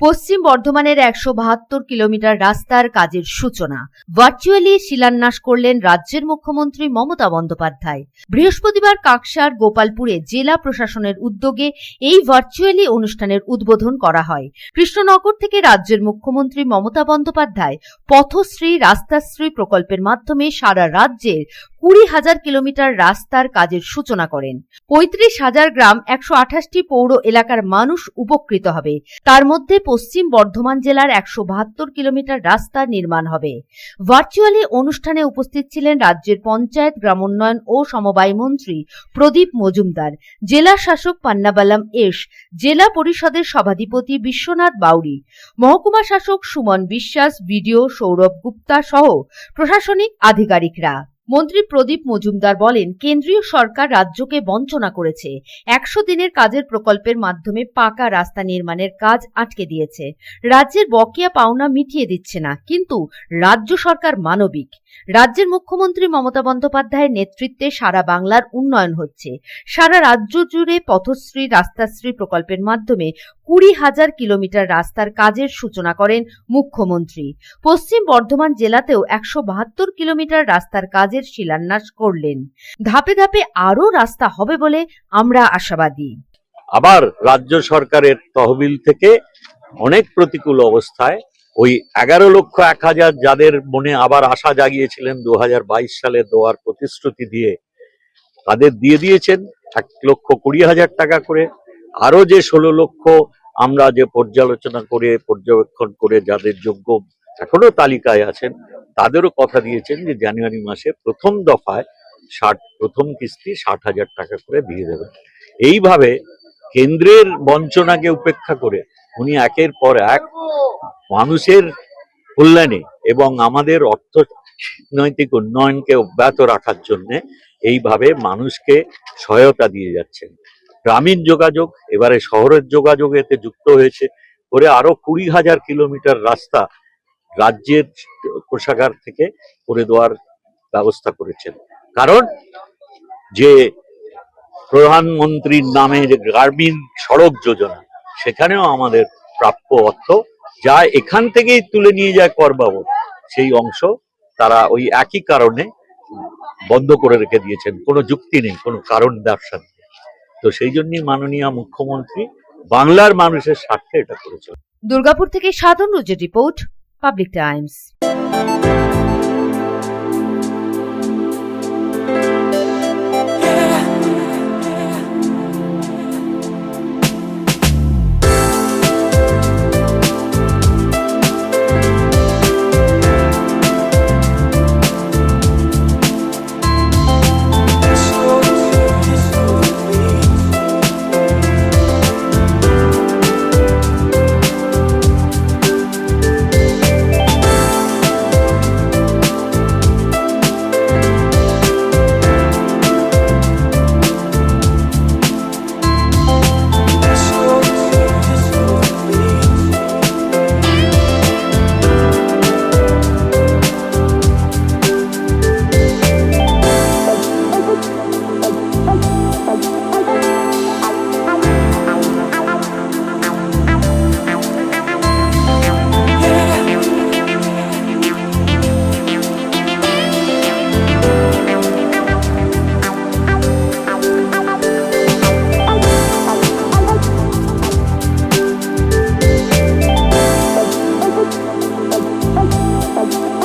পশ্চিম বর্ধমানের একশো বাহাত্তর কিলোমিটার রাস্তার কাজের সূচনা। ভার্চুয়ালি শিলান্যাস করলেন রাজ্যের মুখ্যমন্ত্রী মমতা বন্দ্যোপাধ্যায়। বৃহস্পতিবার কাকসার গোপালপুরে জেলা প্রশাসনের উদ্যোগে এই ভার্চুয়ালি অনুষ্ঠানের উদ্বোধন করা হয়। কৃষ্ণনগর থেকে রাজ্যের মুখ্যমন্ত্রী মমতা বন্দ্যোপাধ্যায় পথশ্রী রাস্তাশ্রী প্রকল্পের মাধ্যমে সারা রাজ্যের কুড়ি হাজার কিলোমিটার রাস্তার কাজের সূচনা করেন। পঁয়ত্রিশ হাজার গ্রাম একশো আঠাশটি পৌর এলাকার মানুষ উপকৃত হবে। তার মধ্যে পশ্চিম বর্ধমান জেলার একশো বাহাত্তর কিলোমিটার রাস্তা নির্মাণ হবে। ভার্চুয়ালি অনুষ্ঠানে উপস্থিত ছিলেন রাজ্যের পঞ্চায়েত গ্রামোন্নয়ন ও সমবায় মন্ত্রী প্রদীপ মজুমদার, জেলা শাসক পান্নাবালাম এস, জেলা পরিষদের সভাধিপতি বিশ্বনাথ বাউরি, মহকুমা শাসক সুমন বিশ্বাস, বিডিও সৌরভ গুপ্তা সহ প্রশাসনিক আধিকারিকরা। মন্ত্রী প্রদীপ মজুমদার বলেন, কেন্দ্রীয় সরকার রাজ্যকে বঞ্চনা করেছে। একশো দিনের কাজের প্রকল্পের মাধ্যমে পাকা রাস্তা নির্মাণের কাজ আটকে দিয়েছে। রাজ্যের বকেয়া পাওনা মিটিয়ে দিচ্ছে না। কিন্তু রাজ্য সরকার মানবিক। রাজ্যের মুখ্যমন্ত্রী মমতা বন্দ্যোপাধ্যায়ের নেতৃত্বে সারা বাংলার উন্নয়ন হচ্ছে। সারা রাজ্য জুড়ে পথশ্রী, রাস্তাশ্রী প্রকল্পের মাধ্যমে কুড়ি হাজার কিলোমিটার রাস্তার কাজের সূচনা করেন মুখ্যমন্ত্রী। পশ্চিম বর্ধমান জেলাতেও একশো বাহাত্তর কিলোমিটার রাস্তার কাজের শিলান্যাস করলেন। ধাপে ধাপে আরও রাস্তা হবে বলে আমরা আশাবাদী। আবার রাজ্য সরকারের তহবিল থেকে অনেক প্রতিকূল অবস্থায় ওই এগারো লক্ষ এক হাজার যাদের মনে আবার আশা জাগিয়েছিলেন দু হাজার বাইশ সালে দেওয়ার প্রতিশ্রুতি দিয়ে, তাদের দিয়ে দিয়েছেন এক লক্ষ কুড়ি হাজার টাকা করে। আরও যে ষোলো লক্ষ আমরা যে পর্যালোচনা করে, পর্যবেক্ষণ করে যাদের যোগ্য এখনও তালিকায় আছেন তাদেরও কথা দিয়েছেন যে জানুয়ারি মাসে প্রথম দফায় ষাট, প্রথম কিস্তি ষাট হাজার টাকা করে দিয়ে দেবেন। এইভাবে কেন্দ্রের বঞ্চনাকে উপেক্ষা করে উনি একের পর এক মানুষের কল্যাণে এবং আমাদের অর্থনৈতিক উন্নয়নকে অব্যাহত রাখার জন্যে এইভাবে মানুষকে সহায়তা দিয়ে যাচ্ছেন। গ্রামীণ যোগাযোগ, এবারে শহরের যোগাযোগ এতে যুক্ত হয়েছে। করে আরও কুড়ি হাজার কিলোমিটার রাস্তা রাজ্যের কোষাগার থেকে করে দেওয়ার ব্যবস্থা করেছেন। কারণ যে প্রধানমন্ত্রীর নামে যে গ্রামীণ সড়ক যোজনা, সেখানেও আমাদের প্রাপ্য অর্থ, যা এখান থেকেই তুলে নিয়ে যায় কর বাবদ, সেই অংশ তারা ওই একই কারণে বন্ধ করে রেখে দিয়েছেন। কোনো যুক্তি নেই, কোনো কারণ নেই। তো সেই জন্যই মাননীয় মুখ্যমন্ত্রী বাংলার মানুষের স্বার্থে এটা করেছেন। দুর্গাপুর থেকে সাধন রুজের রিপোর্ট public times. Bye.